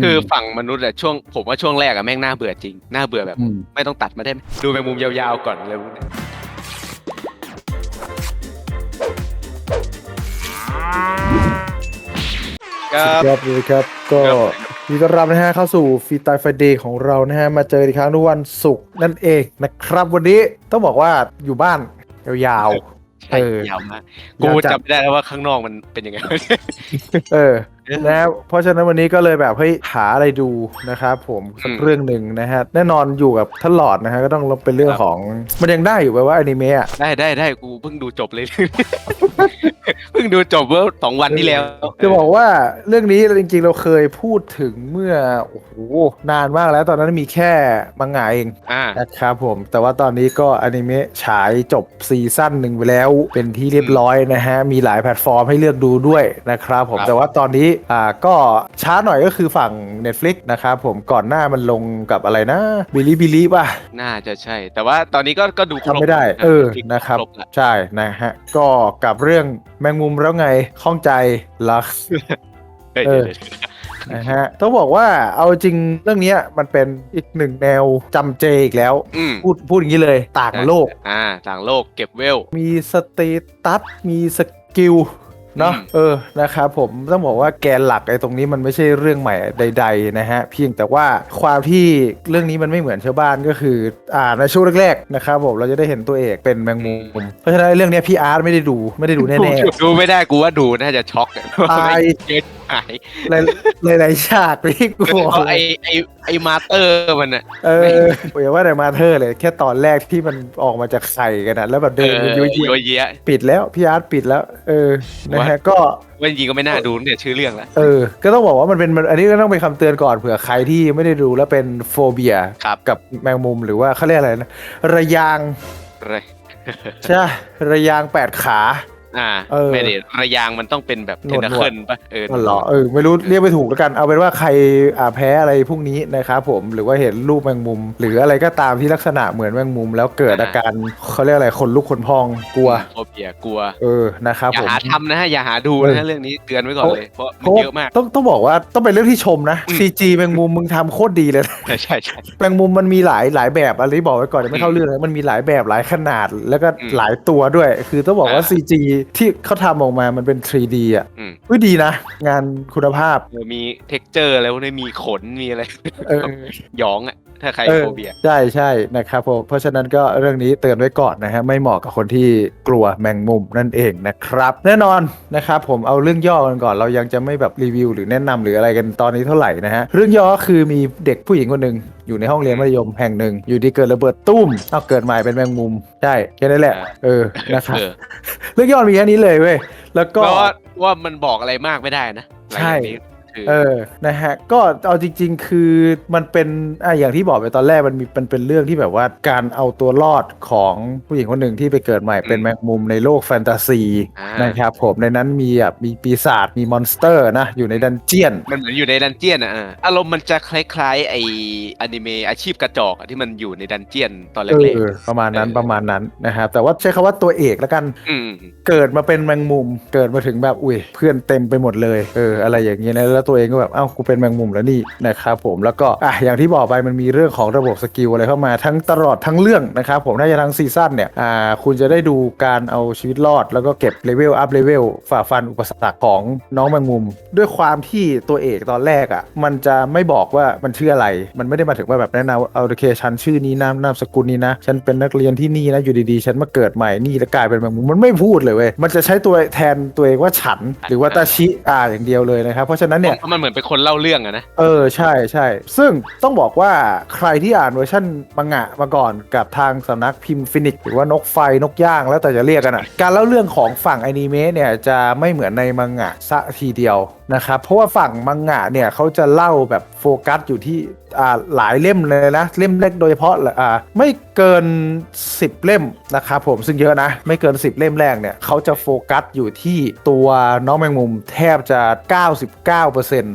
คือฝั่งมนุษย์อะช่วงผมว่าช่วงแรกอะแม่งน่าเบื่อจริงน่าเบื่อแบบอืมไม่ต้องตัดมาได้ไหมดูแมงมุมยาวๆก่อนเลยพวกเนี้ยครับครับเลยครับก็ครับยินดีต้อนรับนะฮะเข้าสู่ฟีตายไฟเดย์ของเรานะฮะมาเจออีกครั้งทุกวันศุกร์นั่นเองนะครับ วันนี้ต้องบอกว่าอยู่บ้านยาวใช่เออยาวมากยาวกูจัด จำไม่ได้แล้วว่าข้างนอกมันเป็นยังไงๆเออนะเพราะฉะนั้นวันนี้ก็เลยแบบเฮ้ยหาอะไรดูนะครับผมสักอืมเรื่องหนึ่งนะฮะแน่นอนอยู่กับท่านหลอดนะฮะก็ต้องเป็นเรื่องครับของมันยังได้อยู่ไหมว่าอนิเมะอะได้ได้ได้กูเพิ่งดูจบเลย เพิ่งดูจบเมื่อสองวันที่แล้ว จะบอกว่าเรื่องนี้จริงๆเราเคยพูดถึงเมื่อโอ้โหนานมากแล้วตอนนั้นมีแค่มังงะเองอ่านะครับผม แต่ว่าตอนนี้ก็อนิเมะฉายจบซีซั่นหนึ่งไปแล้วเป็นที่เรียบร้อยนะฮะมีหลายแพลตฟอร์มให้เลือกดูด้วยนะครับผมครับแต่ว่าตอนนี้อ่าก็ช้าหน่อยก็คือฝั่ง Netflix นะครับผมก่อนหน้ามันลงกับอะไรนะบิลิบิลิป่ะน่าจะใช่ แต่ว่าตอนนี้ก็ก็ดูครบจำไม่ได้แล้วเออจงๆนะครับครบละใช่นะฮะ ก็กับเรื่องแมงมุมแล้วไงข้องใจลักเฮ้ยเออ เดี๋ยวเดี๋ยวนะฮะต้องบอกว่าเอาจริงเรื่องเนี้ยมันเป็นอีกหนึ่งแนวจำเจอีกแล้ว อืมพูดพูดอย่างนี้เลยต่างโลก อ่า ต่างโลกเก็บเวล มีสเตตัสมีสกิล เนาะอืมเออนะครับผมต้องบอกว่าแกนหลักไอ้ตรงนี้มันไม่ใช่เรื่องใหม่ใด ๆ นะฮะ เพียงแต่ว่าความที่เรื่องนี้มันไม่เหมือนชาวบ้านก็คือ อ่าในช่วงแรกๆนะครับผมเราจะได้เห็นตัวเอกเป็นแมงมุมเพราะฉะนั้นเรื่องเนี้ยพี่อาร์ตไม่ได้ดูไม่ได้ดูแน่ดูดูไม่ได้กูว่าดูน่าจะช็อกอะตายเยอะหายๆหลายหลายๆฉากที่กูบอกเพราะเลไอยไอไอมาเตอร์มันอะ เอออย่าว่าแต่มาเธอเลย แค่ตอนแรกที่มันออกมาจากไข่กันนะแล้วแบบเดินกันเอยุ่อยๆโยเยะปิดแล้วพี่อาร์ตปิดแล้ว เออนะฮะว่าก็ ว่าจริงๆก็ไม่น่าดูเนี่ยชื่อเรื่องละเออ ก็ต้องบอกว่ามันเป็นมันอันนี้ก็ต้องเป็นคำเตือนก่อนเผื่อใครที่ไม่ได้ดูแล้วเป็นโฟเบียครับ กับแมงมุมหรือว่าเขาเรียกอะไรนะ ระยาง อะไร ใช่ปะระยางแปดขา อ่าเออไม่ได้ระยางมันต้องเป็นแบบหนเทวดนเคิลปะเอออ๋อเหรอเออไม่รู้เรียกไม่ถูกแล้วกันเอาเป็นว่าใครอ่าแพ้อะไรพวกนี้นะครับผมหรือว่าเห็นรูปแมงมุม หรืออะไรก็ตามที่ลักษณะเหมือนแมงมุม แล้วเกิดอาการเขาเรียกอะไรขนลุกขนพองกลัวโฟเบียกลัว เออนะครับอย่าผม หาทำนะฮะ อย่าหาดูนะฮะเรื่องนี้เตือนไว้ก่อนเลย เพราะเพมันราะว่าเยอะมาก ต้องต้องบอกว่าต้องเป็นเรื่องที่ชมนะอืม CG แมงมุมมึงทำโคตรดีเลยนะ ใช่ใช่ใช่ แมงมุมมันมีหลายหลายแบบอะไรที่บอกไว้ก่อนเดี๋ยวไม่เข้าเรื่องเลยมันมีหลายแบบหลายขนาดแล้วก็อืมหลายตัวด้วย คือต้องบอกว่า อ่า CG ที่เขาทำออกมามันเป็น 3D อะอืมเฮ้ยดีนะ งานคุณภาพ เออมีเท็กเจอร์แล้วเนี่ยมีขนมีอะไร เออ หยองอะ ถ้าใครเออโฟเบียใช่ใช่นะครับผมเพราะฉะนั้นก็เรื่องนี้เตือนไว้ก่อนนะฮะไม่เหมาะกับคนที่กลัวแมงมุมนั่นเองนะครับ แน่นอนนะครับผมเอาเรื่องย่อกันก่อนเรายังจะไม่แบบรีวิว หรือแนะนำหรืออะไรกันตอนนี้เท่าไหร่นะฮะเรื่องย่อก็คือมีเด็กผู้หญิงคนหนึ่งอยู่ในห้องเรียนมัธยมแห่งหนึ่ง อยู่ดีเกิดระเบิดตุ้มเอาเกิดใหม่เป็นแมงมุมใช่แค่นั้นแหละเออนะครับเออเรื่องย่อมีแค่นี้เลยเว้ยแล้วก็เพราะว่าว่ามันบอกอะไรมากไม่ได้นะหลังใช่จากนี้คือ เออนะฮะก็เอาจริง ๆ คือมันเป็นอะอย่างที่บอกไปตอนแรกมันมีมันเป็นเรื่องที่แบบว่าการเอาตัวรอดของผู้หญิงคนหนึ่งที่ไปเกิดใหม่เป็นแมงมุมในโลกแฟนตาซีอ่านะครับผมในนั้นมีอะมีปีศาจมีมอนสเตอร์นะอยู่ในดันเจียน มันเหมือนอยู่ในดันเจียนอะเอออารมณ์มันจะคล้ายๆไออนิเมะอาชีพกระจอกอะที่มันอยู่ในดันเจียนตอนแรเอกอประมาณนั้นเออประมาณนั้นนะครับแต่ว่าใช้คำว่าตัวเอกแล้วกันๆอืมเกิดมาเป็นแมงมุม เกิดมาถึงแบบอุ้ยเพื่อนเต็มไปหมดเลยเอออะไรอย่างเงี้ยนะแล้วตัวเองก็แบบเอ้ากูเป็นแมงมุมแล้วนี่นะครับผมแล้วก็อะอย่างที่บอกไปมันมีเรื่องของระบบสกิลอะไรเข้ามาทั้งตลอดทั้งเรื่องนะครับผมน่าจะทั้งซีซั่นเนี่ยอ่าคุณจะได้ดูการเอาชีวิตรอด แล้วก็เก็บเลเวลอัพเลเวลฝ่าฟันอุปสรรคของน้องแมงมุม ด้วยความที่ตัวเอกตอนแรกอะมันจะไม่บอกว่ามันชื่ออะไร มันไม่ได้มาถึงว่าแบบแนะนำว่าเอาโอเคฉันชื่อนี้นะนามสกุลนี้นะฉันเป็นนักเรียนที่นี่นะอยู่ดีๆ ฉันมาเกิดใหม่นี่แล้วกลายเป็นแมงมุมมันไม่พูดเลยเว้ยมันจะใช้ตัวแทนตัวเองว่าฉัน หรือว่าตาชิอ่าอย่างเดียวเลยนะครับเพราะฉะนั้นเนี่ยเพราะมันเหมือนเป็นคนเล่าเรื่องอะนะ เออใช่ใช่ซึ่งต้องบอกว่าใครที่อ่านเวอร์ชันมังงะมาก่อนกับทางสำนักพิมพ์ฟินิกหรือว่านกไฟนกย่างแล้วแต่จะเรียกกันอะการเล่าเรื่องของฝั่งอนิเมะเนี่ยจะไม่เหมือนในมังงะซะทีเดียว นะครับเพราะว่าฝั่งมังงะเนี่ยเขาจะเล่าแบบโฟกัสอยู่ที่หลายเล่มเลยนะ เล่มเล็กโดยเฉพาะอ่าไม่เกิน 10 เล่มนะครับผมซึ่งเยอะนะ ไม่เกิน 10 เล่มแรกเนี่ยเขาจะโฟกัสอยู่ที่ตัวน้องแมงมุมแทบจะ 99%น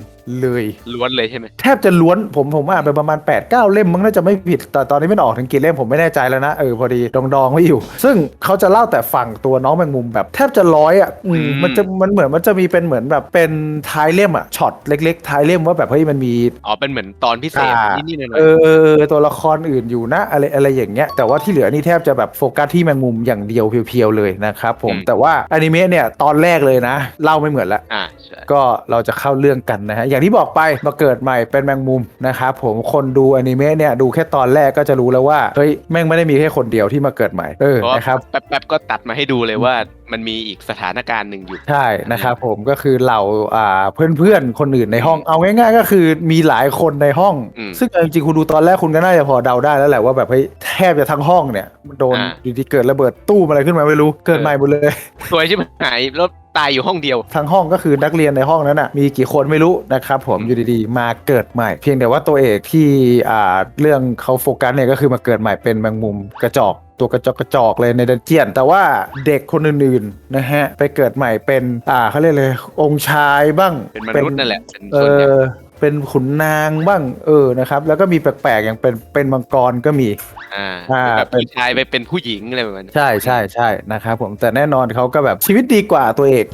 เลย ล้วนเลยใช่ไหมแทบจะล้วนผมผมอ่านไปประมาณ8 9เล่มมั้งน่าจะไม่ผิด แต่ตอนนี้ไม่ออกถึงกี่เล่มผมไม่แน่ใจแล้วนะเออพอดีดองดองๆไม่อยู่ ซึ่งเขาจะเล่าแต่ฝั่งตัวน้องแมงมุมแบบแทบจะร้อยอะอืมมันจะมันเหมือนมันจะมีเป็นเหมือนแบบเป็นท้ายเล่มอะช็อตเล็ก ๆ ท้ายเล่มว่าแบบเฮ้ยมันมี อ๋อเป็นเหมือนตอนพิเศษอ่า นิดๆหน่อยเออเออเออตัวละครอื่นอยู่นะอะไรอะไรอย่างเงี้ยแต่ว่าที่เหลือนี่แทบจะแบบโฟกัสที่แมงมุมอย่างเดียวเพียวๆเลยนะครับผมแต่ว่าอนิเมะเนี่ยตอนแรกเลยนะ เล่าไม่เหมือนละ ๆอ่าใช่ ก็เราจะเข้าเรื่องกันนะฮะอย่างที่บอกไปมาเกิดใหม่เป็นแมงมุมนะครับผมคนดูอนิเมะเนี่ยดูแค่ตอนแรกก็จะรู้แล้วว่าเฮ้ยแม่งไม่ได้มีแค่คนเดียวที่มาเกิดใหม่เออเพราะว่านะครับแป๊บๆก็ตัดมาให้ดูเลยว่ามันมีอีกสถานการณ์หนึ่งอยู่ ใช่นะครับผมก็คือเหล่าอ่าเพื่อนๆ คนอื่นในห้องเอาง่ายๆ ก็คือมีหลายคนในห้องอืมซึ่งเอาจริงๆคุณดูตอนแรกคุณก็น่าจะพอเดาได้แล้วแหละว่าแบบเฮ้ยแทบจะทั้งห้องเนี่ยโดนอ่าอยู่ดีเกิดระเบิดตู้มอะไรขึ้นมาไม่รู้เกิดใหม่หมดเลยสวยใช่ไหมหายแล้วตายอยู่ห้องเดียว ทั้งห้องก็คือนักเรียนในห้องนั้นน่ะมีกี่คนไม่รู้นะครับผมอยู่ดีๆ มาเกิดใหม่ เพียงแต่ว่าตัวเอกที่อ่าเรื่องเขาโฟกัสเนี่ยก็คือมาเกิดใหม่เป็นแมงมุมกระจอก ตัวกระจอกกระจอกเลยในดันเจียน แต่ว่าเด็กคนอื่นๆนะฮะไปเกิดใหม่เป็นอ่าเขาเรียกเลยองค์ชายบ้างเป็นมนุษย์นั่นแหละเป็นเอส่วนใหญ่ อเป็นขุนนางบ้างเออนะครับ แล้วก็มีแปลกๆอย่างเป็นเป็นมังกรก็มี อ่าอ่า แบบเป็นผู้ชายไปเป็นผู้หญิงอะไรแบบนั้นใช่ใช่ใช่นะครับผมแต่แน่นอนเขาก็แบบชีวิตดีกว่าตัวเอก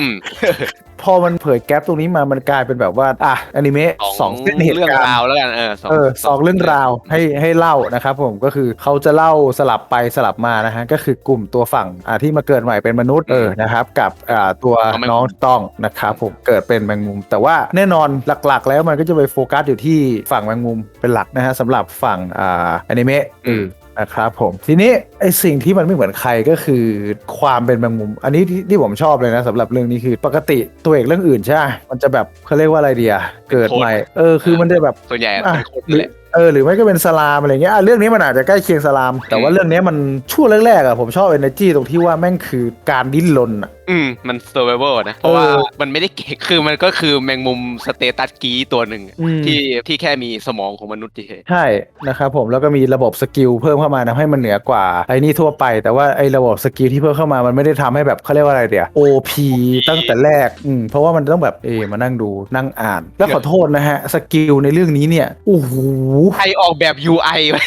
อืม พอมันเผยแก๊ปตรงนี้มามันกลายเป็นแบบว่า อะอนิเมะสองเส้นเหตุเรื่องการราวณ์แล้วกันเออสองเออสองเรื่องราวให้ให้เล่านะครับผมก็คือเขาจะเล่าสลับไปสลับมานะฮะก็คือกลุ่มตัวฝั่งอ่าที่มาเกิดใหม่เป็นมนุษย์เออนะครับ กับอ่าตัวน้องต้องนะครับผมเกิดเป็นแมงมุม แต่ว่าแน่นอนหลักๆ แล้วมันก็จะไปโฟกัสอยู่ที่ฝั่งแมงมุมเป็นหลักนะฮะสำหรับฝั่งอ่าอนิเมะอือ นะครับผมทีนี้ไอสิ่งที่มันไม่เหมือนใครก็คือความเป็นแมงมุม อันนี้ที่ที่ผมชอบเลยนะสำหรับเรื่องนี้คือปกติตัวเอกเรื่องอื่นใช่ไหมมันจะแบบเขาเรียกว่าอะไรเดียเกิดใหม่เออคือมันจะแบบส่วนใหญ่อะเป็นคนหรือแหละเออหรือไม่ก็เป็นสลามอะไรเงี้ยอะเรื่องนี้มันอาจจะใกล้เคียงสลาม แต่ว่าอืมเรื่องนี้มันช่วงแรกๆอะผมชอบ energy ตรงที่ว่าแม่งคือการดิ้นรนอะ อืมมัน survival นะ เพราะว่าเออมันไม่ได้เก่งคือมันก็คือแมงมุมสเตตัสกีตัวหนึ่งอะอืม ที่ที่แค่มีสมองของมนุษย์เฉย ใช่นะครับผมแล้วก็มีระบบสกิลเพิ่มเข้ามาทำให้มันเหนือกว่าไอ้นี่ทั่วไป แต่ว่าไอ้ระบบสกิลที่เพิ่มเข้ามามันไม่ได้ทำให้แบบเขาเรียกว่าอะไรเดียว OP ตั้งแต่แรกอืมเพราะว่ามันต้องแบบเอมานั่งดูนั่งอ่าน แล้วขอโทษนะฮะสกิลในเรื่องนี้เนี่ยโอ้โห ๆใครออกแบบ UI ไว้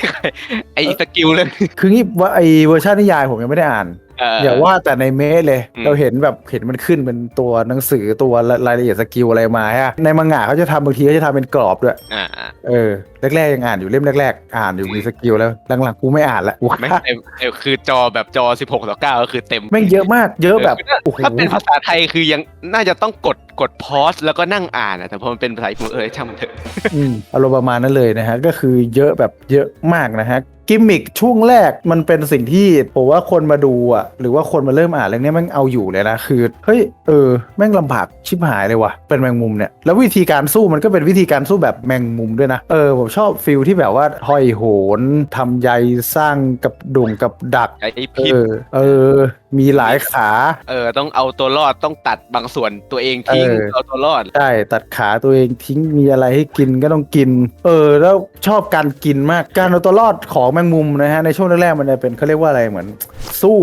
ไอ้สกิลเรื่องคืองี้ว่าไอ้เวอร์ชันนิยายผมยังไม่ได้อ่าน เออ อย่าว่าแต่ในเมสเลย อืม เราเห็นแบบเห็นมันขึ้นเป็นตัวหนังสือตัวรายละเอียดสกิลอะไรมาฮะในมังงะเขาจะทำบางทีเขาจะทำเป็นกรอบด้วย อ่าอ่าเออแรกๆยังอ่านอยู่เล่มแรกๆอ่านอยู่มีสกิลแล้วหลังๆกูไม่อ่านละกูไม่เต็มเออคือจอแบบจอ 16ต่อ9ก็คือเต็มแม่งเยอะมากเยอะแบบโอ้โหถ้าเป็นภาษาไทยคือยังน่าจะต้องกดกดพอสแล้วก็นั่งอ่านอะแต่พอมันเป็นภาษาญี่ปุ่นเออช่างมันเถอะ อืมอารมณ์ประมาณนั้นเลยนะฮะก็คือเยอะแบบเยอะมากนะฮะ กิมมิคช่วงแรกมันเป็นสิ่งที่ผมว่าคนมาดูอะ หรือว่าคนมาเริ่มอ่านเรื่องนี้แม่งเอาอยู่เลยนะ คือ เฮ้ย เออ แม่งลำบากชิบหายเลยว่ะ เป็นแมงมุมเนี่ย แล้ววิธีการสู้มันก็เป็นวิธีการสู้แบบแมงมุมด้วยนะ เออ ผมชอบฟิลที่แบบว่าห้อยโหนทำใยสร้างกับดุ่งกับดัก ไอ้เอพิษอ เออ มีหลายขา เออต้องเอาตัวรอดต้องตัดบางส่วนตัวเองทิ้งเออ เอาตัวรอด ใช่ตัดขาตัวเองทิ้งมีอะไรให้กินก็ต้องกิน เออ แล้วชอบการกินมากการเอาตัวรอดของแมงมุมนะฮะในช่วงแรกๆมันจะเป็นเขาเรียกว่าอะไรเหมือน สู้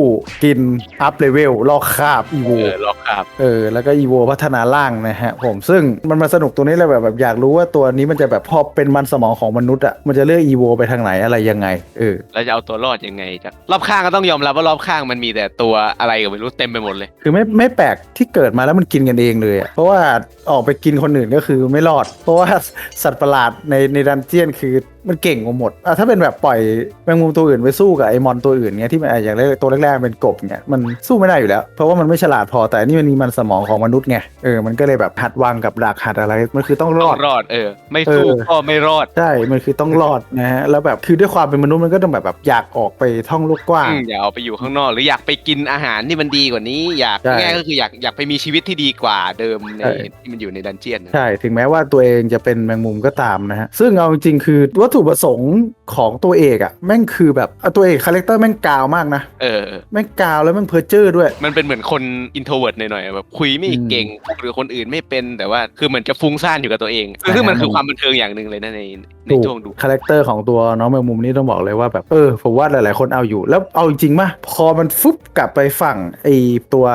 กินอัพเลเวลลอกคาบอีโวเออรอครับเออแล้วก็อีโวพัฒนาล่างนะฮะผมซึ่งมันมาสนุกตรงนี้เลยแบบแบบอยากรู้ว่าตัวนี้มันจะแบบพอเป็นมันสมองของมนุษย์อะมันจะเลือกอีโวไปทางไหนอะไรยังไงเออ แล้วจะเอาตัวรอดยังไงจากรอบข้างก็ต้องยอมรับว่ารอบข้างมันมีแต่ตัวอะไรก็ไม่รู้เต็มไปหมดเลย คือไม่ไม่แปลกที่เกิดมาแล้วมันกินกันเองเลยอะเพราะว่าออกไปกินคนอื่นก็คือไม่รอด เพราะว่าสัตว์ประหลาดในในดันเจียนคือ มันเก่งกว่าหมดอะถ้าเป็นแบบปล่อยแมงมุมตัวอื่นไปสู้กับไอมอนตัวอื่นเงี้ยที่มันอะอย่างแรกตัวแรกๆเป็นกบเงี้ยมันสู้ไม่ได้อยู่แล้ว เพราะว่ามันไม่ฉลาดพอแต่อันนี่มันมีมันสมองของมนุษย์ไงเออมันก็เลยแบบหัดวางกับดักหัดอะไรมันคือต้องรต้ออดงรอดเออ ไม่สู้เออก็ไม่รอดใช่มันคือต้องรอดนะฮะแล้วแบบคือด้วยความเป็นมนุษย์มันก็ต้องแบบแบบอยากออกไปท่องโลกกว้างอืมอยากเอาไปอยู่ข้างนอก หรืออยากไปกินอาหารที่มันดีกว่านี้ อยากใช่ง่ายก็คืออยากอยากไปมีชีวิตที่ดีกว่าเดิมในใช่ที่มันอยู่ในดันเจียนนะใช่ถึงแม้ว่าตัวเองจะเป็นแมงมุมก็ตามนะฮะซึ่งเอาจริงๆคือวัตถุประสงค์ของตัวเอกอะแม่งคือแบบอะตัวเอกคาแรคเตอร์แม่งกาวมากนะเออแม่งกาวแล้วแม่งเพอร์เจอร์ด้วย มันเป็นเหมือนคนอินโทรเวิร์ดหน่อยๆแบบคุยไม่อืมเก่งหรือคนอื่นไม่เป็นแต่ว่าคือเหมือนจะฟุ้งซ่านอยู่กับตัวเองคือคือมันคือความบันเทิงอย่างหนึ่งเลยนะใน ในช่วงดูคาแรคเตอร์ของตัวน้องแมงมุมนี่ต้องบอกเลยว่าแบบเออผมว่าหลาย ๆ คนเอาอยู่ แล้วเอาจริงๆมาพอมันฟุบกลับไปฝั่งไอตัว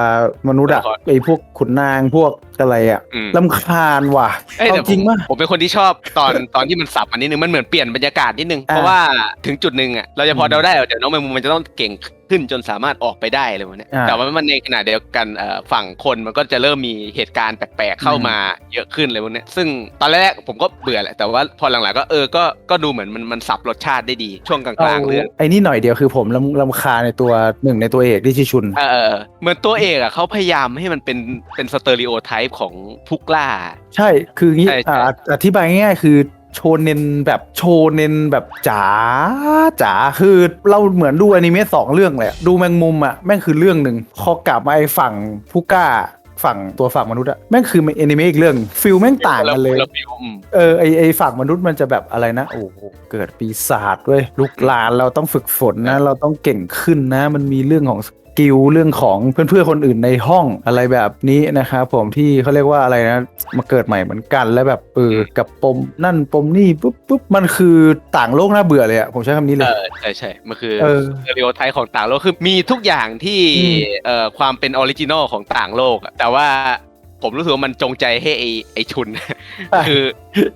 มนุษย์อะตัวละครไอพวกขุนนางพวกอะไรอะอืมลำคาญว่ะเอ้ยเอาแต่จริงผมมาผมเป็นคนที่ชอบตอนตอนที่มันสับอันนิดนึงมันเหมือนเปลี่ยนบรรยากาศนิดนึงอ่าเพราะว่าถึงจุดหนึ่งอะเราจะพออืมเดาได้ว่าเดี๋ยวน้องแมงมุมมันจะต้องเก่งขึ้นจนสามารถออกไปได้เลยวันนี้ยอ่า แต่ว่ามันในขณะเดียวกันเอ่อฝั่งคนมันก็จะเริ่มมีเหตุการณ์แปลกๆเข้ามาเยอะขึ้นเลยวันนี้ยซึ่งตอนแรกผมก็เบื่อแหละแต่ว่าพอหลังๆก็เออก็ก็ดูเหมือนมันมันสับรสชาติได้ดีช่วงกลางๆเรื่อง ไอ้นี่หน่อยเดียวคือผมลำลำคาญในตัวหนึ่งในตัวเอกที่ชื่อชุน เออเหมือนตัวเอกอะเขาพยายามให้มันเป็นเป็นสเตอริโอไทป์ของผู้กล้า ใช่ คืองี้ใช่ใช่ อ่าอธิบายง่ายๆคือ โชเนนแบบโชเนนแบบจ๋าจ๋าคือเราเหมือนดูอนิเมะสองเรื่องเลยอะดูแมงมุมอะแม่งคือเรื่องหนึ่งพอกลับมาไอ้ฝั่งผู้กล้าฝั่งตัวฝั่งมนุษย์อะแม่งคืออนิเมะอีกเรื่องฟิลแม่งต่างกันเลยคละฟิลอืมเออไอไอฝั่งมนุษย์มันจะแบบอะไรนะ โอ้โหเกิดปีศาจด้วยลูกหลานเราต้องฝึกฝนนะ เราต้องเก่งขึ้นนะ มันมีเรื่องของส กิลเรื่องของเพื่อนๆคนอื่นในห้องอะไรแบบนี้นะครับผมที่เขาเรียกว่าอะไรนะมาเกิดใหม่เหมือนกัน แล้วแบบเออกับปมนั่นปมนี่ปุ๊บปุ๊บมันคือต่างโลกน่าเบื่อเลยอะผมใช้คำนี้เลเอยอใช่ใช่มันคือเออสเตอริโอไทป์ของต่างโลกคือมีทุกอย่างที่อืม เอ่อความเป็นออริจินอลของต่างโลกอะแต่ว่าผมรู้สึกว่ามันจงใจให้ไอไอชุน คือ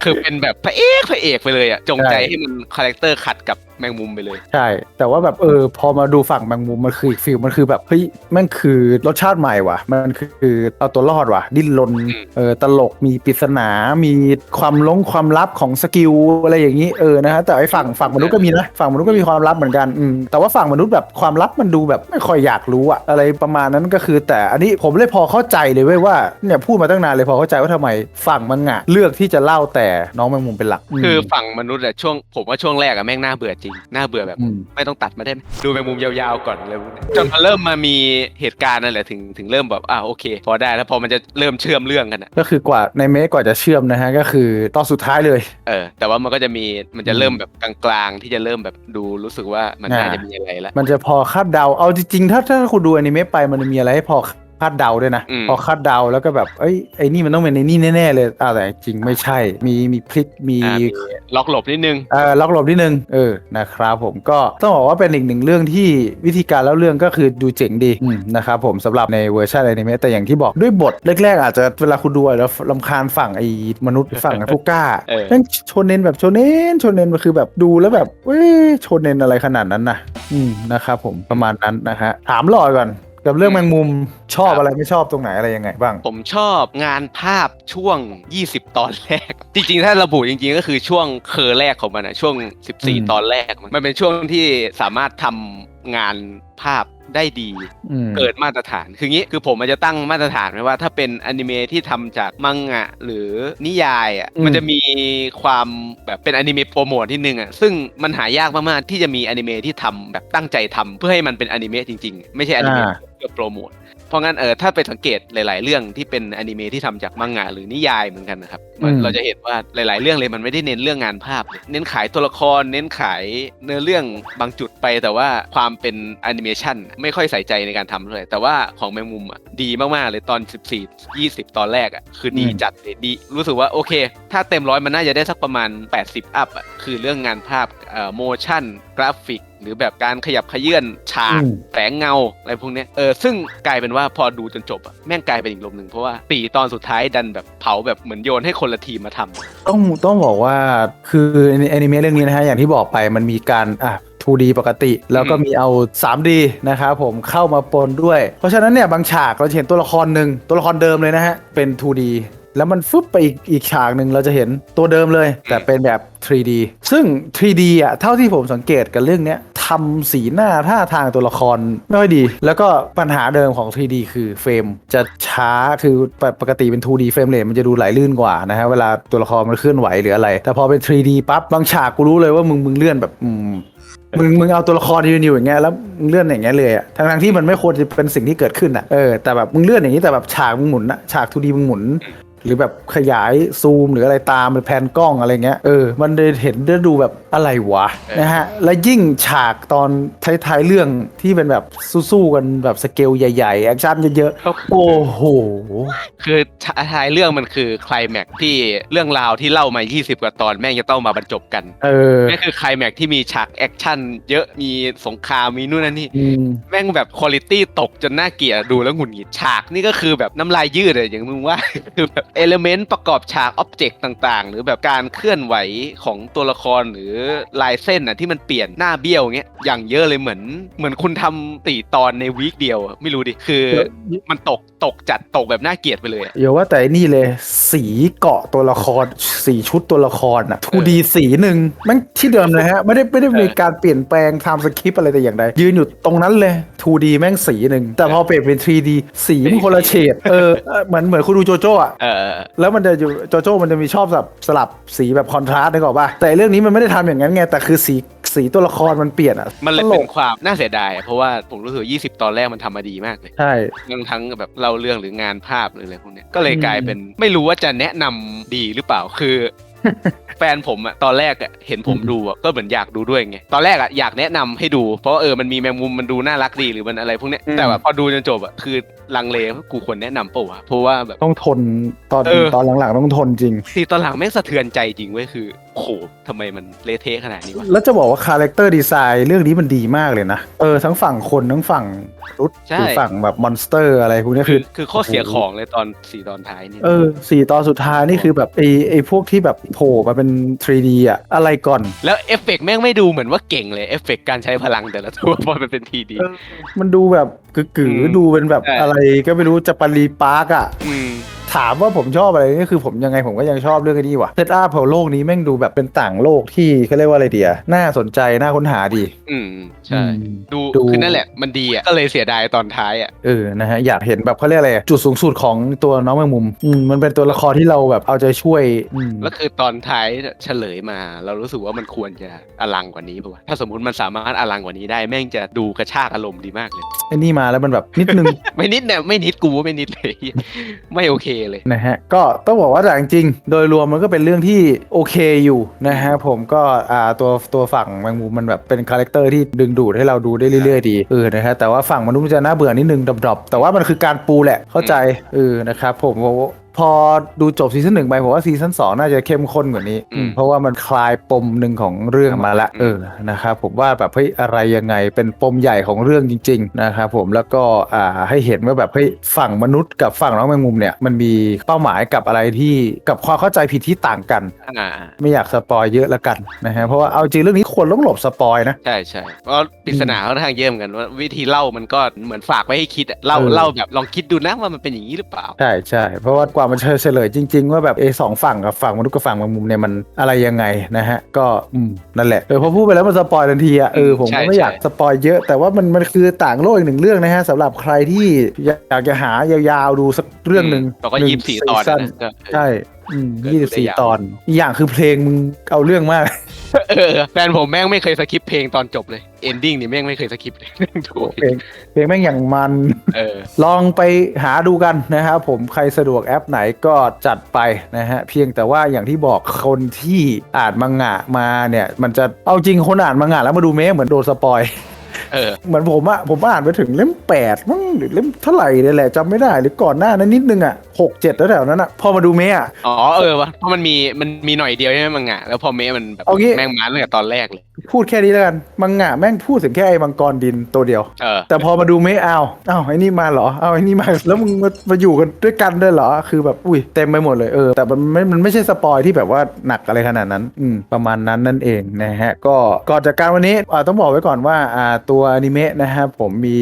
คือเป็นแบบพระเอกพระเอกไปเลยอะจงใจใช่ให้มันคาแรคเตอร์ขัดกับแมงมุมไปเลย ใช่ แต่ว่าแบบเออพอมาดูฝั่งแมงมุมมันคืออีกฟิลมันคือแบบเฮ้ยแม่งคือรสชาติใหม่ว่ะ มันคือเอาตัวรอดว่ะ ดิ้นรนอืมเออตลกมีปริศนามีความลงความลับของสกิลอะไรอย่างนี้เออนะฮะแต่ไอ้ฝั่งฝั่งมนุษย์ก็มีนะฝั่งมนุษย์ก็มีความลับเหมือนกันอืมแต่ว่าฝั่งมนุษย์แบบความลับมันดูแบบไม่ค่อยอยากรู้อะอะไรประมาณนั้นก็คือ แต่อันนี้ผมเลยพอเข้าใจเลยเว้ยว่าเนี่ยพูดมาตั้งนานเลยพอเข้าใจว่าทำไมฝั่งมังงะเลือกที่จะเล่าแต่น้องแมงมุมเป็นหลักมคือฝั่งมนุษย์อะช่วงผมว่าช่วงแรกอะแม่งน่าเบื่อจริงน่าเบื่อแบบ อืม ไม่ต้องตัดมาได้ไหมดูแมงมุมยาวๆก่อนเลยจนมาเริ่มมามีเหตุการณ์นั่นแหละถึงถึงเริ่มแบบอ่าโอเค พอได้แล้วพอมันจะเริ่มเชื่อมเรื่องกันอะก็คือกว่าในเมฆกว่าจะเชื่อมนะฮะก็คือตอนสุดท้ายเลย เออแต่ว่ามันก็จะมีมันจะเริ่มแบบกลางๆ ที่จะเริ่มแบบดูรู้สึกว่ามันน่าอ่าจะมีอะไรแล้วมันจะพอคาดเดาเอาจริงๆถ้าถ้าคุณดูอนิเมะไปมันจะมีอะไรให้พอ คาดเดาด้วยนะ อืม พอคาดเดาแล้วก็แบบเอ้ยไอ้นี่มันต้องเป็นในนี่แน่ๆเลยอ่าแต่จริงไม่ใช่ มีมีพลิกมี อ่ามี ล็อกหลบนิดนึง เอ่อล็อกหลบนิดนึงเออนะครับผมก็ต้องบอกว่าเป็นอีกหนึ่งเรื่องที่วิธีการเล่าเรื่องก็คือดูเจ๋งดีอืมนะครับผมสำหรับในเวอร์ชันอนิเมะแต่อย่างที่บอกด้วยบทแรกๆ อาจจะเวลาคุณดูอาจจะลำคาญฝั่งไอ้มนุษย์ฝั่งไอ้ผู้กล้าเออแม่งโชเนนแบบโชเนนโชเนนมันคือแบบดูแล้วแบบเว้ยโชเนนอะไรขนาดนั้นนะอืมนะครับผมประมาณนั้นนะฮะถามหลอดก่อน กับเรื่องแมงมุมชอบอะไรไม่ชอบตรงไหนอะไรยังไงบ้าง ผมชอบงานภาพช่วง 20 ตอนแรก จริงๆ ถ้าระบุจริงๆ ก็คือช่วงเคอร์แรกของมันอะช่วง อืม 14 ตอนแรก มันเป็นช่วงที่สามารถทำงานภาพได้ดี อืม เกิดมาตรฐาน คืองี้ คือผมมันจะตั้งมาตรฐานไว้ว่าถ้าเป็นอนิเมะที่ทำจากมังงะหรือนิยายอะ อืม มันจะมีความแบบเป็นอนิเมะโปรโมทที่นึงอะ ซึ่งมันหายากมากๆ ที่จะมีอนิเมะที่ทำแบบตั้งใจทำเพื่อให้มันเป็นอนิเมะจริงๆ ไม่ใช่อนิเมะอ่า เพื่อโปรโมท เพราะงั้นเออถ้าไปสังเกตหลาย ๆ เรื่องที่เป็นอนิเมะที่ทำจากมังงะหรือนิยายเหมือนกันนะครับมันอืมเราจะเห็นว่าหลาย ๆ เรื่องเลยมันไม่ได้เน้นเรื่องงานภาพเลยเน้นขายตัวละคร เน้นขายเนื้อเรื่องบางจุดไป แต่ว่าความเป็นแอนิเมชันไม่ค่อยใส่ใจในการทำเลย แต่ว่าของแมงมุมอะดีมาก ๆ เลยตอน 14 20 ตอนแรกอะคือดีอืมจัดเลยดี รู้สึกว่าโอเค ถ้าเต็มร้อยมันน่าจะได้สักประมาณ 80 อัพอะคือเรื่องงานภาพเอ่อโมชั่นกราฟิก หรือแบบการขยับขยื่นฉากอืมแสงเงาอะไรพวกเนี้ยเออซึ่งกลายเป็นว่าพอดูจนจบอะแม่งกลายเป็นอีกลมหนึ่งเพราะว่าสี่ตอนสุดท้ายดันแบบเผาแบบเหมือนโยนให้คนละทีมมาทำต้องต้องบอกว่าคือในแอนิเมะเรื่องนี้นะฮะอย่างที่บอกไปมันมีการอะ 2D ปกติ แล้วก็อืมมีเอา 3D นะครับผมเข้ามาปนด้วย เพราะฉะนั้นเนี่ยบางฉากเราจะเห็นตัวละครหนึ่งตัวละครเดิมเลยนะฮะเป็น 2D แล้วมันฟึบไปอีกอีกฉากหนึ่งเราจะเห็นตัวเดิมเลย แต่เป็นแบบ 3D ซึ่ง 3D อะเท่าที่ผมสังเกตกับเรื่องเนี้ยทำสีหน้าท่าทางตัวละครไม่ค่อยดี แล้วก็ปัญหาเดิมของ 3D คือเฟรมจะช้าคือปกติเป็น 2D เฟรมเรทมันจะดูไหลลื่นกว่านะฮะเวลาตัวละครมันเคลื่อนไหวหรืออะไร แต่พอเป็น 3D ปั๊บบางฉากกูรู้เลยว่ามึงมึงเลื่อนแบบอืมมึงมึงเอาตัวละครยืนอยู่อย่างเงี้ยแล้วมึงเลื่อนอย่างเงี้ยเลยอะทั้งทงๆที่มันไม่ควรจะเป็นสิ่งที่เกิดขึ้นอะเออแต่แบบมึงเลื่อนอย่างนี้แต่แบบฉากมึงหมุนอะฉาก 2D มึงหมุน หรือแบบขยายซูมหรืออะไรตามหรือแพนกล้องอะไรเงี้ยเออมันเลยเห็นได้ดูแบบอะไรวะนะฮะและยิ่งฉากตอนท้ายๆเรื่องที่เป็นแบบสู้ๆกันแบบสเกลใหญ่ๆแอคชั่นเยอะๆโอ้โหคือท้ายเรื่องมันคือไคลแม็กที่เรื่องราวที่เล่ามา 20 กว่าตอนแม่งจะต้องมาบรรจบกันเออนั่นคือไคลแม็กที่มีฉากแอคชั่นเยอะมีสงครามมีนู่นนั่นนี่อืมแม่งแบบคุณ i t y ตกจนน่าเกลียดดูแล้วหงุดหงิดฉากนี่ก็คือแบบน้ำลายยืดเลยอย่างมึงว่าคือแบบเอลเมนต์ประกอบฉากอ็อบเจกต์ต่าง ๆ หรือแบบการเคลื่อนไหวของตัวละครหรือลายเส้นน่ะที่มันเปลี่ยนหน้าเบี้ยวเงี้ยอย่างเยอะเลยเหมือน เหมือนคุณทำตีตอนในวีคเดียวอะไม่รู้ดิคือมันตกตกจัดตกแบบน่าเกลียดไปเลยอะ อย่าว่าแต่นี่เลย สีเกาะตัวละครสีชุดตัวละครอะทูดีสีหนึ่งแม่งที่เดิมเลยฮะ ไม่ได้ไม่ได้มีการเปลี่ยนแปลงไทม์สคริปอะไรแต่อย่างใดยืนอยู่ตรงนั้นเลย 2D แม่งสีหนึ่งแต่พอเปลี่ยนเป็น 3D สีมันคนละเฉดเออเออเหมือนเหมือนคุณดูโจโจ้อะเออแล้วมันจะอยู่โจโจ้มันจะมีชอบแบบสลับสีแบบคอนทราสต์นึกออกป่ะแต่เรื่องนี้มันไม่ได้ทำอย่างนั้นไงแต่คือสีสีตัวละครมันเปลี่ยนอะมันเลยตลเป็นกความน่าเสียดายอะเพราะว่าผมรู้สึกว่า20 ตอนแรกมันทำมาดีมากเลยใช่ ทั้งทั้งแบบเล่าเรื่องหรืองานภาพหรืออะไรพวกเนี้ยก็เลยกลายเป็นไม่รู้ว่าจะแนะนำดีหรือเปล่าคือ แฟนผมอะตอนแรกอะเห็นผมดูอะก็เหมือนอยากดูด้วยไงตอนแรกอะอยากแนะนำให้ดู เพราะว่าเออมันมีแมงมุมมันดูน่ารักดีหรือมันอะไรพวกเนี้ยแต่แบบพอดูจนจบอะคือลังเลว่ากูควรแนะนำเปล่าวะเพราะว่าแบบ ต้องทนตอนเออ ตอนหลังๆต้องทนจริง ทีตอนหลังแม่งสะเทือนใจจริงเว้ยคือโอ้โหทำไมมันเละเทะขนาดนี้วะแล้วจะบอกว่าคาแรคเตอร์ดีไซน์เรื่องนี้มันดีมากเลยนะ เออ ทั้งฝั่งคนทั้งฝั่งรุดใช่ หรือฝั่งแบบมอนสเตอร์อะไรพวกเนี้ยคืคือ อคือข้อเสียของเลยตอนสี่ตอนท้ายนี่เออสี่ตอนสุดท้ายนี่คือแบบไอไอพวกที่แบบโผล่มาเป็น 3D อะอะไรก่อน แล้วเอฟเฟกต์แม่งไม่ดูเหมือนว่าเก่งเลยเอฟเฟกต์การใช้พลังแต่ละตัวพอมันเป็นทีดีเออมันดูแบบกึกอืมๆดูเป็นแบบใช่ อะไรก็ไม่รู้จะปารีปาร์กอะ อืม ถามว่าผมชอบอะไรนี่คือผมยังไงผมก็ยังชอบเรื่องนี้ว่ะเซตอัพของโลกนี้แม่งดูแบบเป็นต่างโลกที่เขาเรียกว่าอะไรเดียน่าสนใจน่าค้นหาดี อืมใช่ อืม ดูดู คือนั่นแหละมันดีอะก็เลยเสียดายตอนท้ายอะ เออนะฮะอยากเห็นแบบเขาเรียกอะไรอะจุดสูงสุดของตัวน้องแมงมุมอืมมันเป็นตัวละครที่เราแบบเอาใจช่วยอืม แล้วคือตอนท้ายเฉลยมา เรารู้สึกว่ามันควรจะอลังกว่านี้ป่ะวะถ้าสมมติมันสามารถอลังกว่านี้ได้แม่งจะดูกระชากอารมณ์ดีมากเลย ไอ้นี่มาแล้วมันแบบนิดนึง ไม่นิดเนี่ยไม่นิดกูว่าไม่นิดเลย ไม่โอเคเลยนะฮะก็ต้องบอกว่าแต่จริงๆโดยรวมมันก็เป็นเรื่องที่โอเคอยู่นะฮะผมก็อ่าตัวตัวฝั่งแมงมุมมันแบบเป็นคาแรคเตอร์ที่ดึงดูดให้เราดูได้เรื่อยๆดีเออนะฮะแต่ว่าฝั่งมนุษย์มันจะน่าเบื่อนิดนึงดรอปๆแต่ว่ามันคือการปูแหละเข้าใจเออนะครับผม พอดูจบซีซั่นหนึ่งไปผมว่าซีซั่นสองน่าจะเข้มข้นกว่านี้ อืม เพราะว่ามันคลายปมหนึ่งของเรื่องมาละอืมเออนะครับผมว่าแบบเฮ้ยอะไรยังไงเป็นปมใหญ่ของเรื่องจริง ๆ นะครับผมแล้วก็อ่าให้เห็นว่าแบบเฮ้ยฝั่งมนุษย์กับฝั่งน้องแมงมุมเนี่ยมันมีเป้าหมายกับอะไรที่กับความเข้าใจผิดที่ต่างกัน อ่าไม่อยากสปอยเยอะละกันนะฮะเพราะว่าเอาจริงเรื่องนี้ควรต้องหลบสปอยนะ ใช่ใช่เพราะปริศนาค่อนข้างเยอะเหมือนกันว่าวิธีเล่ามันก็เหมือนฝากไว้ให้คิดอะเล่าเออ เล่าแบบลองคิดดูนะว่ามันเป็นอย่างนี้หรือเปล่า ใช่ใช่เพราะว่ากว่ามันจะเฉลยจริง ๆ ว่าแบบเอสองฝั่งกับฝั่งมนุษย์กับฝั่งแมงมุมเนี่ยมันอะไรยังไงนะฮะ ก็อืมนั่นแหละเออพอพูดไปแล้วมันสปอยทันทีอะเออผมใช่ก็ไม่อยากใช่สปอยเยอะ แต่ว่ามันมันคือต่างโลกอีกหนึ่งเรื่องนะฮะสำหรับใครที่อยากจะหายาวๆดูสักเรื่องหนึ่งเราก็หนึ่งยี่สิบสี่ตอนซีซั่นะก็ใช่อืมก็ ยี่ดูสิบได้สี่ยาวตอนอีกอย่างคือเพลงมึงเอาเรื่องมาก เออแฟนผมแม่งไม่เคยสคิปเพลงตอนจบเลยเอนดิ้งนี่แม่งไม่เคยสคิปเลยดูเพลงเพลงแม่งอย่างมัน เออ ลองไปหาดูกันนะครับผมใครสะดวกแอปไหนก็จัดไปนะฮะ เพียงแต่ว่าอย่างที่บอกคนที่อ่านมังงะมาเนี่ย มันจะเอาจริงคนอ่านมังงะแล้วมาดูเมะเหมือนโดนสปอย เออเหมือนผมอะผมอ่านไปถึงเล่มแปดมั้งหรือเล่มเท่าไหร่เนี่ยแหละจำไม่ได้หรือก่อนหน้านั้นนิดนึงอะหกเจ็ดแล้วแถวนั้นอะพอมาดูเมะอะอ๋อเออวะเพราะมันมีมันมีหน่อยเดียวใช่ไหมมังงะแล้วพอเมะมันแบบเอางี้ แม่งมาตั้งแต่ตอนแรกเลย พูดแค่นี้แล้วกัน มังงะแม่งพูดถึงแค่ไอ้มังกรดินตัวเดียว เออ แต่พอมาดูไม่เอาอ้าวไอ้นี่มาเหรอเอาไอ้นี่มา แล้วมึงมามาอยู่กันด้วยกันด้วยเหรอ คือแบบ อุ้ย เต็มไปหมดเลยเออ แต่มันไม่ มันไม่ใช่สปอยที่แบบว่าหนักอะไรขนาดนั้น อืม ประมาณนั้นนั่นเองนะฮะ ก็ก่อนจากการวันนี้อ่าต้องบอกไว้ก่อนว่า อ่า ตัวอนิเมะนะฮะ ผมมี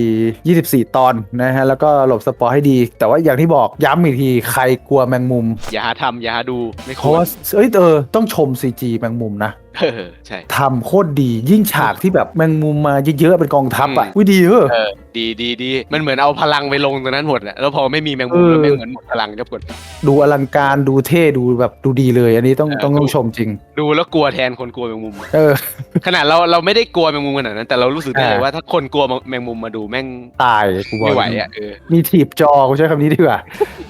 24 ตอนนะฮะ แล้วก็หลบสปอยให้ดี แต่ว่าอย่างที่บอก ย้ำอีกที ใครกลัวแมงมุม อย่าหาทำอย่าหาดู ไม่เพควราะรว่าเอ้ยเออ ต้องชม CG แมงมุมนะ เออใช่ทำโคตรดียิ่งฉากที่แบบแมงมุมมาเยอะๆเป็นกองทัพอะอืมวิดีเออเออดีดีดีมันเหมือนเอาพลังไปลงตรงนั้นหมดแหละแล้วพอไม่มีแมงมุมเออแล้วแม่งเหมือนหมดพลังจะกดดูอลังการดูเท่ดูแบบดูดีเลย อันนี้ต้องเออต้องต้องชมจริง ดูแล้วกลัวแทนคนกลัวแมงมุมเออ ขนาดเราเราไม่ได้กลัวแมงมุมขนาดนั้น แต่เรารู้สึกได้เลยอ่าว่าถ้าคนกลัวแมงมุมมาดูแม่งตายกูบอกไม่ไหวอะเออมีถีบจอกูใช้คำนี้ดีกว่า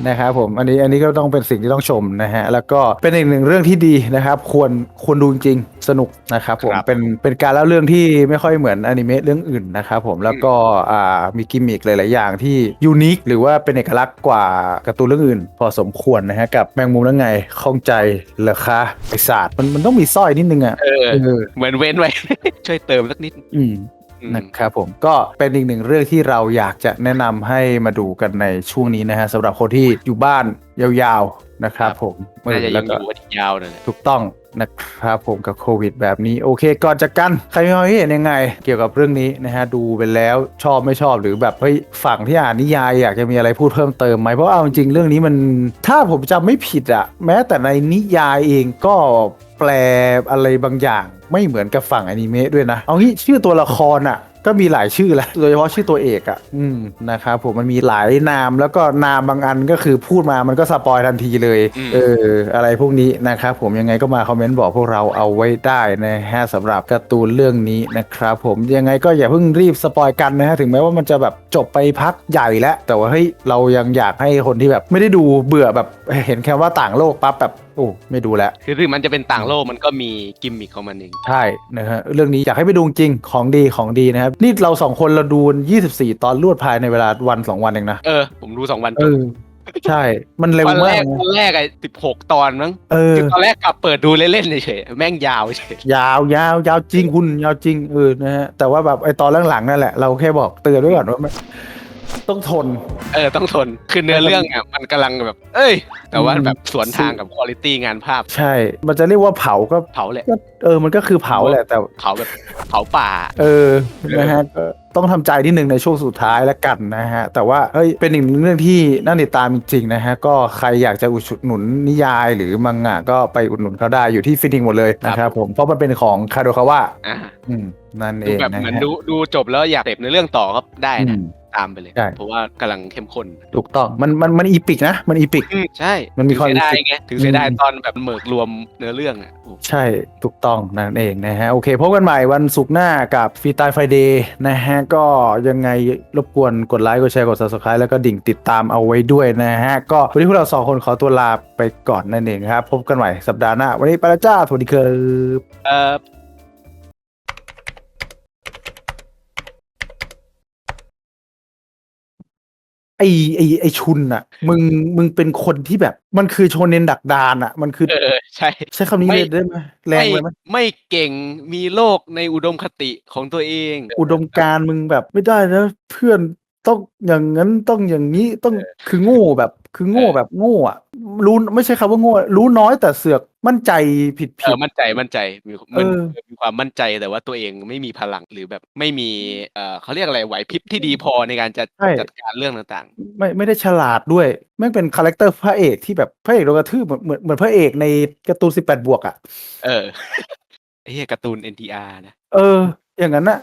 นะครับผมอันนี้อันนี้ก็ต้องเป็นสิ่งที่ต้องชมนะฮะแล้วก็เป็นอีกหนึ่งเรื่องที่ดีนะครับ ควรควรดูจริงๆ สนุกนะครับผมครับเป็นเป็นการเล่าเรื่องที่ไม่ค่อยเหมือนอนิเมะเรื่องอื่นนะครับผมแล้วก็อ่ามีกิมมิคหลาย ๆ อย่างที่ยูนิคหรือว่าเป็นเอกลักษณ์กว่าการ์ตูนเรื่องอื่น พอสมควรนะฮะกับแมงมุมแล้วไงข้องใจเหรอคะไอศาสตร์มันมันต้องมีสร้อยนิดนึงอะเออเออเหมือนเว้นไว้ช่วยเติมสักนิดอืมอืมนะครับผมก็เป็นอีกหนึ่งเรื่องที่เราอยากจะแนะนำให้มาดูกันในช่วงนี้นะฮะสำหรับคนที่อยู่บ้านยาวๆ นะครับผมน่าจะแล้ยัวงก็อยู่วันอีกยาวเลยถูกต้องนะครับผมกับโควิดแบบนี้ โอเค ก่อนจากกัน ใครมีความคิดเห็นยังไง เกี่ยวกับเรื่องนี้นะฮะดูไปแล้วชอบไม่ชอบหรือแบบเฮ้ยฝั่งที่อ่านนิยายอยากจะมีอะไรพูดเพิ่มเติมไหมเพราะเอาจริงๆเรื่องนี้มันถ้าผมจำไม่ผิดอะแม้แต่ในนิยายเองก็แปลอะไรบางอย่าง ไม่เหมือนกับฝั่งอนิเมะด้วยนะ เอางี้ชื่อตัวละครอะ ก็มีหลายชื่อแหละโดยเฉพาะชื่อตัวเอกอะอืมนะครับผมมันมีหลายนามแล้วก็นามบางอันก็คือพูดมามันก็สปอยทันทีเลยอืมเอออะไรพวกนี้นะครับผมยังไงก็มาคอมเมนต์บอกพวกเราเอาไว้ได้นะฮะสำหรับการ์ตูนเรื่องนี้นะครับผมยังไงก็อย่าเพิ่งรีบสปอยกันนะฮะถึงแม้ว่ามันจะแบบจบไปพักใหญ่แล้ว แต่ว่าเฮ้ยเรายังอยากให้คนที่แบบไม่ได้ดูเบื่อแบบเห็นแค่ว่าต่างโลกปั๊บแบบ โอ้ไม่ดูแล้วคือถึงมันจะเป็นต่างโลกมันก็มีกิมมิคของมันเอง ใช่นะฮะเรื่องนี้อยากให้ไปดูจริงของดีของดีนะครับ นี่เราสองคนเราดู 24 ตอนรวดภายในเวลาวัน2วันเองนะเออ ผมดูสองวันเอจบอใช่ มันเร็ววันแรมากกนะวันแรกไอ้สิบหกตอนมั้งเออ คือตอนแรกกลับเปิดดูเล่นๆเฉยๆแม่งยาวเฉยยาวยาวยาวจริงคุณยาวจริงเออนะฮะแต่ว่าแบบไอตอนหลังๆนั่นแหละเราแค่บอกเตือนไว้ก่อนว่ามัน ต้องทน เออต้องทนคือเนื้อเรื่องอะมันกำลังแบบ เอ้ย แต่ว่าอืมแบบสวนทางกับคุณภาพงานภาพใช่ มันจะเรียกว่าเผาก็เผาแหละก็เออมันก็คือเผาแหละแต่เผาแบบเผาป่า เออนะฮะก็ต้องทำใจนิดนึงในช่วงสุดท้ายแล้วกันนะฮะ แต่ว่าเฮ้ยเป็นอีกหนึ่งเรื่องที่น่าติดตามจริงๆนะฮะ ก็ใครอยากจะอุดหนุนนิยายหรือมังงะก็ไปอุดหนุนเขาได้อยู่ที่ฟินิกหมดเลยนะครับผมเพราะมันเป็นของคาโดคาวะอ่าอืมนั่นเอดูงแบบนะเหมือนฮะดูดูจบแล้วอยากเสพในเรื่องต่อก็ได้อืนะม ตามไปเลย ใช่ เพราะว่ากำลังเข้มข้นถูกต้องมันมันมันอีปิกนะ มันอีปิกอืมใช่มันมีถึงความเสียดายรู้สึกไงถึงเสียดายอืมตอนแบบเหมิกรวมเนื้อเรื่องอะโอ้ใช่ถูกต้องนั่นเองนะฮะ โอเคพบกันใหม่วันศุกร์หน้ากับฟีตายไฟเดย์นะฮะ ก็ยังไงรบกวนกดไลค์กดแชร์กด subscribe แล้วก็ดิ่งติดตามเอาไว้ด้วยนะฮะ ก็วันนี้พวกเราสองคนขอตัวลาไปก่อนนั่นเองครับ พบกันใหม่สัปดาห์หน้า วันนี้ไปแล้วจ้าสวัสดีครับ เออ ไอไอไอชุนอะมึงมึงเป็นคนที่แบบ มันคือโชเนนดักดานอะมันคือเออใช่ ใช้คำนี้ไม่เลยได้ไหมแรงเลยไหมไม่เก่งมีโลกในอุดมคติของตัวเอง อุดมการณ์มึงแบบไม่ได้นะเพื่อนต้องอย่างนั้นต้องอย่างนี้ต้องคือโง่แบบคือโง่เออแบบโง่อะ รู้ไม่ใช่คำว่าโง่รู้น้อยแต่เสือกมั่นใจผิดเอผิอดมั่นใจมั่นใจมีมันเออ มีความมั่นใจแต่ว่าตัวเองไม่มีพลังหรือแบบไม่มีเออเขาเรียกอะไรไหวพริบที่ดีพอในการจะจัดการเรื่องต่างไม่ไม่ได้ฉลาดด้วยแม่งเป็นคาแรคเตอร์พระเอกที่แบบพระเอกโดนกระทืบเหมือนเหมือนเหมือนพระเอกในการ์ตูนสิบแปดบวกอะๆ เออ ไอ้เหี้ยการ์ตูน NTR นะ เออ อย่างนั้นอะ